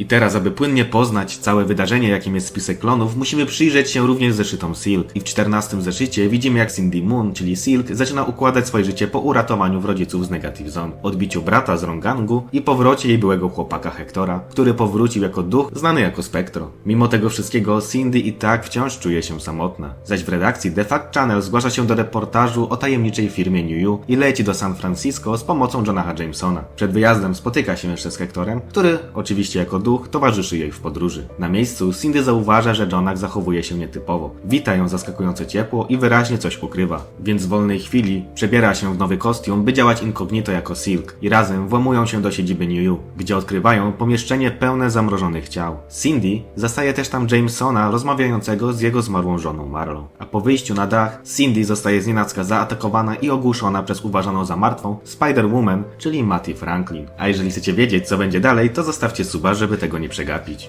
I teraz, aby płynnie poznać całe wydarzenie, jakim jest spisek klonów, musimy przyjrzeć się również zeszytom Silk. I w 14 zeszycie widzimy jak Cindy Moon, czyli Silk, zaczyna układać swoje życie po uratowaniu rodziców z Negative Zone, odbiciu brata z Rongangu i powrocie jej byłego chłopaka Hektora, który powrócił jako duch znany jako Spektro. Mimo tego wszystkiego Cindy i tak wciąż czuje się samotna. Zaś w redakcji The Fact Channel zgłasza się do reportażu o tajemniczej firmie New You i leci do San Francisco z pomocą Jonaha Jamesona. Przed wyjazdem spotyka się jeszcze z Hektorem, który oczywiście jako duch towarzyszy jej w podróży. Na miejscu Cindy zauważa, że Jonah zachowuje się nietypowo. Wita ją zaskakujące ciepło i wyraźnie coś ukrywa. Więc w wolnej chwili przebiera się w nowy kostium, by działać incognito jako Silk i razem włamują się do siedziby New gdzie odkrywają pomieszczenie pełne zamrożonych ciał. Cindy zastaje też tam Jamesona rozmawiającego z jego zmarłą żoną Marlą. A po wyjściu na dach, Cindy zostaje znienacka zaatakowana i ogłuszona przez uważaną za martwą Spider-Woman, czyli Matty Franklin. A jeżeli chcecie wiedzieć co będzie dalej, to zostawcie suba, żeby tego nie przegapić.